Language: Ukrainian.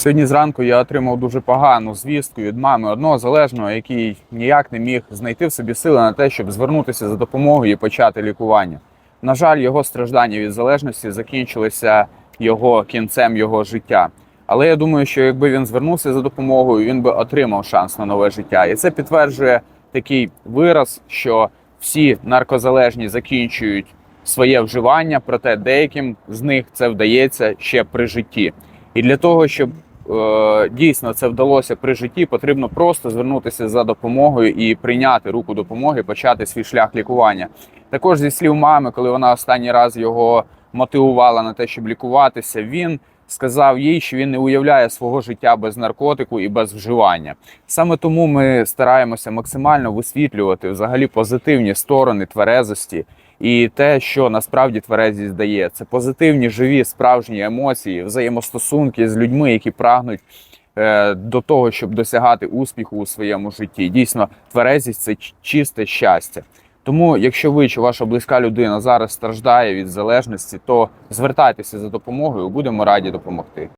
Сьогодні зранку я отримав дуже погану звістку від мами одного залежного, який ніяк не міг знайти в собі сили на те, щоб звернутися за допомогою і почати лікування. На жаль, його страждання від залежності закінчилися його кінцем його життя. Але я думаю, що якби він звернувся за допомогою, він би отримав шанс на нове життя. І це підтверджує такий вираз, що всі наркозалежні закінчують своє вживання, проте деяким з них це вдається ще при житті. І для того, щоб дійсно це вдалося при житті, потрібно просто звернутися за допомогою і прийняти руку допомоги, почати свій шлях лікування. Також зі слів мами, коли вона останній раз його мотивувала на те, щоб лікуватися, він сказав їй, що він не уявляє свого життя без наркотику і без вживання. Саме тому ми стараємося максимально висвітлювати взагалі позитивні сторони тверезості і те, що насправді тверезість дає. Це позитивні, живі, справжні емоції, взаємостосунки з людьми, які прагнуть е, до того, щоб досягати успіху у своєму житті. Дійсно, тверезість це чисте щастя. Тому, якщо ви чи ваша близька людина зараз страждає від залежності, то звертайтеся за допомогою, будемо раді допомогти.